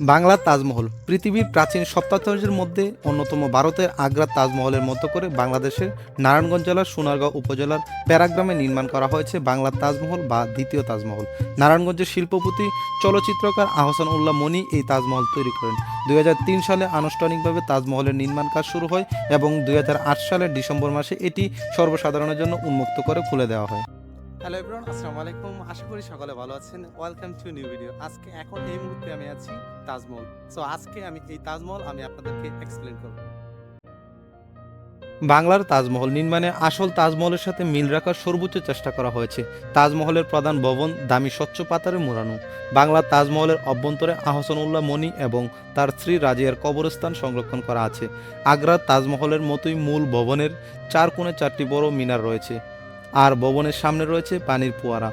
বাংলার তাজমহল, পৃথিবীর প্রাচীন সপ্তাহের মধ্যে অন্যতম ভারতের আগ্রার তাজমহলের মতো করে বাংলাদেশের নারায়ণগঞ্জ জেলার, সোনারগাঁও উপজেলার প্যারাগ্রামে নির্মাণ করা হয়েছে বাংলার তাজমহল বা দ্বিতীয় তাজমহল। নারায়ণগঞ্জের শিল্পপতি, চলচ্চিত্রকার আহসান উল্লাহ মনি এই তাজমহল তৈরি করেন। দুই হাজার তিন সালে আনুষ্ঠানিকভাবে তাজমহলের নির্মাণ কাজ শুরু হয় এবং দুই হাজার আট সালের ডিসেম্বর মাসে এটি সর্বসাধারণের জন্য উন্মুক্ত করে খুলে দেওয়া হয়। হ্যালো এভরিওয়ান আসসালামু আলাইকুম আশা করি সকলে ভালো আছেন। ওয়েলকাম টু নিউ ভিডিও আজকে এখন এই মুহূর্তে আমি আছি তাজমহল। সো আজকে আমি এই তাজমহল আমি আপনাদেরকে এক্সপ্লেন করব। বাংলার তাজমহল নির্মাণে আসল তাজমহলের সাথে মিল রাখার সর্বোচ্চ চেষ্টা করা হয়েছে। তাজমহলের প্রধান ভবন দামি স্বচ্ছ পাতারে মোড়ানো। বাংলার তাজমহলের অভ্যন্তরে আহসান উল্লাহ মনি এবং তার স্ত্রী রাজিয়ার কবরস্থান সংরক্ষণ করা আছে। আগ্রার তাজমহলের মতোই মূল ভবনের চার কোণে চারটি বড় মিনার রয়েছে। আর ভবনের সামনে রয়েছে পানির ফোয়ারা,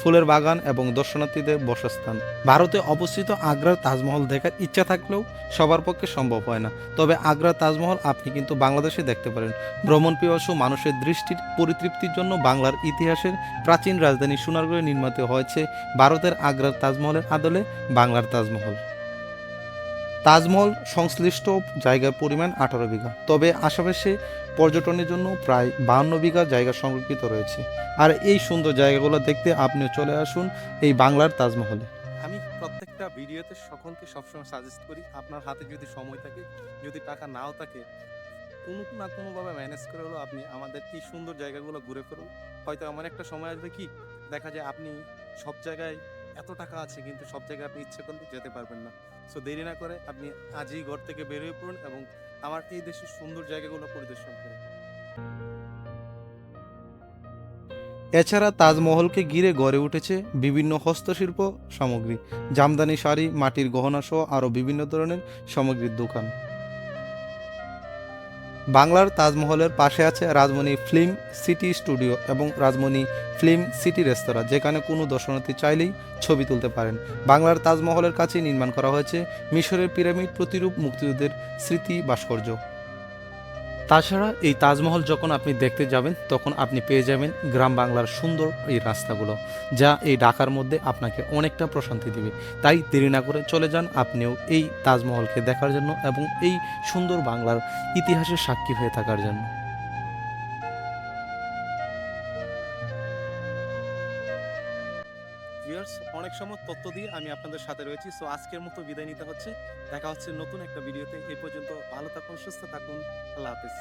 ফুলের বাগান এবং দর্শনার্থীদের বসস্থান। ভারতে অবস্থিত আগ্রার তাজমহল দেখার ইচ্ছা থাকলেও সবার পক্ষে সম্ভব হয় না। তবে আগ্রার তাজমহল আপনি কিন্তু বাংলাদেশে দেখতে পারেন। ভ্রমণ পিপাসু মানুষের দৃষ্টির পরিতৃপ্তির জন্য বাংলার ইতিহাসের প্রাচীন রাজধানী সোনারগড়ে নির্মিত হয়েছে ভারতের আগ্রার তাজমহলের আদলে বাংলার তাজমহল। তাজমহল সংশ্লিষ্ট জায়গার পরিমাণ আঠারো বিঘা। তবে আশেপাশে পর্যটনের জন্য প্রায় বাহান্ন বিঘা জায়গা সংরক্ষিত রয়েছে। আর এই সুন্দর জায়গাগুলো দেখতে আপনিও চলে আসুন এই বাংলার তাজমহলে। আমি প্রত্যেকটা ভিডিওতে সকলকে সবসময় সাজেস্ট করি, আপনার হাতে যদি সময় থাকে, যদি টাকা নাও থাকে, কোনো না কোনোভাবে ম্যানেজ করে হলেও আপনি আমাদের এই সুন্দর জায়গাগুলো ঘুরে ফেরুন হয়তো এমন একটা সময় আসবে কি? দেখা যায় আপনি সব জায়গায় এত টাকা আছে, কিন্তু সব জায়গায় আপনি ইচ্ছে করলে যেতে পারবেন না। সো দেরি না করে আপনি আজই ঘর থেকে বেরিয়ে পড়ুন এবং আমার এই দেশের সুন্দর জায়গাগুলো পরিদর্শন করুন। এছাড়া তাজমহলকে ঘিরে গড়ে উঠেছে বিভিন্ন হস্তশিল্প সামগ্রী। জামদানি শাড়ি, মাটির গহনা সহ আরও বিভিন্ন ধরনের সামগ্রীর দোকান। বাংলার তাজমহলের পাশে আছে রাজমণি ফিল্ম সিটি স্টুডিও এবং রাজমণি ফিল্ম সিটি রেস্তোরাঁ, যেখানে কোনো দর্শনার্থী চাইলেই ছবি তুলতে পারেন। বাংলার তাজমহলের কাছে নির্মাণ করা হয়েছে মিশরের পিরামিড প্রতিরূপ মুক্তিযুদ্ধের স্মৃতি ভাস্কর্য। তাছাড়া এই তাজমহল যখন আপনি দেখতে যাবেন, তখন আপনি পেয়ে যাবেন গ্রাম বাংলার সুন্দর এই রাস্তাগুলো, যা এই ঢাকার মধ্যে আপনাকে অনেকটা প্রশান্তি দেবে। তাই দেরি না করে চলে যান, আপনিও এই তাজমহলকে দেখার জন্য এবং এই সুন্দর বাংলার ইতিহাসের সাক্ষী হয়ে থাকার জন্য। ভিউয়ার্স, অনেক সময় তথ্য দিয়ে আমি আপনাদের সাথে রয়েছি। সো আজকের মতো বিদায় নিতে হচ্ছে। দেখা হচ্ছে নতুন একটা ভিডিওতে। এই পর্যন্ত ভালো থাকুন, সুস্থ থাকুন। আল্লাহ হাফেজ।